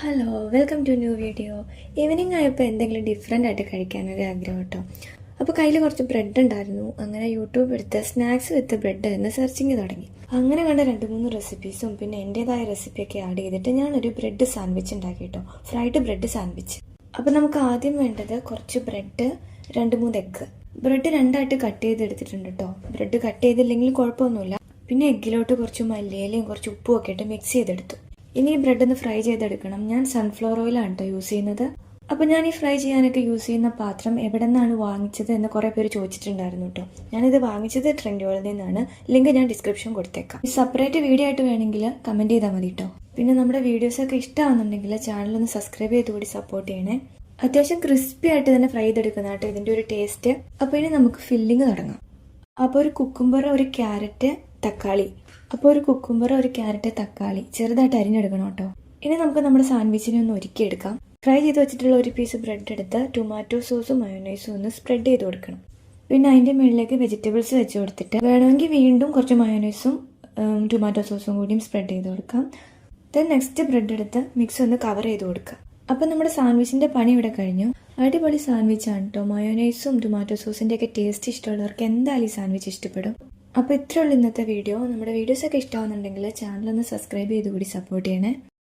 Hello welcome to new video evening ആയപ്പോൾ എന്തെങ്കിലും different ആയിട്ട് കഴിക്കാനൊരു ആഗ്രഹം കേട്ടോ അപ്പോൾ കയ്യിൽ കുറച്ച് ബ്രെഡ് ഉണ്ടായിരുന്നു. അങ്ങനെ യൂട്യൂബ് എടുത്ത് സ്നാക്സ് വിത്ത് ബ്രെഡ് എന്ന് സെർച്ചിങ് തുടങ്ങി. അങ്ങനെ കണ്ട രണ്ട് മൂന്ന് റെസിപ്പീസും പിന്നെ എന്റേതായ റെസിപ്പിയൊക്കെ ആഡ് ചെയ്തിട്ട് ഞാനൊരു ബ്രെഡ് സാൻഡ്വിച്ച് ഉണ്ടാക്കി കേട്ടോ ഫ്രൈഡ് ബ്രെഡ് സാൻഡ്വിച്ച് അപ്പോൾ നമുക്ക് ആദ്യം വേണ്ടത് കുറച്ച് ബ്രെഡ് രണ്ട് മൂന്ന് എഗ്ഗ് ബ്രെഡ് രണ്ടായിട്ട് കട്ട് ചെയ്തെടുത്തിട്ടുണ്ട് കേട്ടോ ബ്രെഡ് കട്ട് ചെയ്തില്ലെങ്കിൽ കുഴപ്പമൊന്നുമില്ല. പിന്നെ എഗ്ഗിലോട്ട് കുറച്ച് മല്ലിയിലയും കുറച്ച് ഉപ്പും ഒക്കെ ഇട്ട് മിക്സ് ചെയ്തെടുത്തു. ഇനി ഈ ബ്രെഡ് ഒന്ന് ഫ്രൈ ചെയ്തെടുക്കണം. ഞാൻ സൺഫ്ലവർ ഓയിലാണ് കേട്ടോ യൂസ് ചെയ്യുന്നത്. അപ്പോൾ ഞാൻ ഈ ഫ്രൈ ചെയ്യാനൊക്കെ യൂസ് ചെയ്യുന്ന പാത്രം എവിടെ നിന്നാണ് വാങ്ങിച്ചത് എന്ന് കുറേ പേര് ചോദിച്ചിട്ടുണ്ടായിരുന്നു കേട്ടോ ഞാനിത് വാങ്ങിച്ചത് ട്രെൻഡുകളിൽ നിന്നാണ് ലിങ്ക് ഞാൻ ഡിസ്ക്രിപ്ഷൻ കൊടുത്തേക്കാം. ഈ സെപ്പറേറ്റ് വീഡിയോ ആയിട്ട് വേണമെങ്കിൽ കമന്റ് ചെയ്താൽ മതി കേട്ടോ പിന്നെ നമ്മുടെ വീഡിയോസൊക്കെ ചാനൽ ഒന്ന് സബ്സ്ക്രൈബ് ചെയ്ത് കൂടി സപ്പോർട്ട് ചെയ്യണേ. അത്യാവശ്യം ക്രിസ്പി ആയിട്ട് തന്നെ ഫ്രൈ ചെയ്തെടുക്കുന്ന കേട്ടോ ഇതിന്റെ ഒരു ടേസ്റ്റ് അപ്പോൾ ഇനി നമുക്ക് ഫില്ലിങ് തുടങ്ങാം. അപ്പോൾ ഒരു കുക്കുംബർ ഒരു ക്യാരറ്റ് തക്കാളി. അപ്പോൾ ഒരു കുക്കുംബർ ഒരു ക്യാരറ്റ് തക്കാളി ചെറുതായിട്ട് അരിഞ്ഞെടുക്കണം കേട്ടോ. ഇനി നമുക്ക് നമ്മുടെ സാൻഡ്വിച്ചിനെ ഒന്ന് ഒരുക്കിയെടുക്കാം. ഫ്രൈ ചെയ്ത് വെച്ചിട്ടുള്ള ഒരു പീസ് ബ്രെഡ് എടുത്ത് ടൊമാറ്റോ സോസും മയോണൈസും ഒന്ന് സ്പ്രെഡ് ചെയ്ത് കൊടുക്കണം. പിന്നെ അതിന്റെ മുകളിലേക്ക് വെജിറ്റബിൾസ് വെച്ച് കൊടുത്തിട്ട് വേണമെങ്കിൽ വീണ്ടും കുറച്ച് മയോണൈസും ടൊമാറ്റോ സോസും കൂടിയും സ്പ്രെഡ് ചെയ്ത് കൊടുക്കാം. ദെൻ നെക്സ്റ്റ് ബ്രെഡ് എടുത്ത് മിക്സ് ഒന്ന് കവർ ചെയ്ത് കൊടുക്കുക. അപ്പം നമ്മുടെ സാൻഡ്വിച്ചിന്റെ പണി ഇവിടെ കഴിഞ്ഞു. അടിപൊളി സാൻഡ്വിച്ചാണ് കേട്ടോ മയോനൈസും ടൊമാറ്റോ സോസിന്റെ ഒക്കെ ടേസ്റ്റ് ഇഷ്ടമുള്ളവർക്ക് എന്തായാലും ഈ സാൻഡ്വിച്ച് ഇഷ്ടപ്പെടും. അപ്പോൾ ഇത്രയുള്ള ഇന്നത്തെ വീഡിയോ. നമ്മുടെ വീഡിയോസൊക്കെ ഇഷ്ടമാകുന്നുണ്ടെങ്കിൽ ചാനലൊന്ന് സബ്സ്ക്രൈബ് ചെയ്ത് കൂടി സപ്പോർട്ട് ചെയ്യണേ.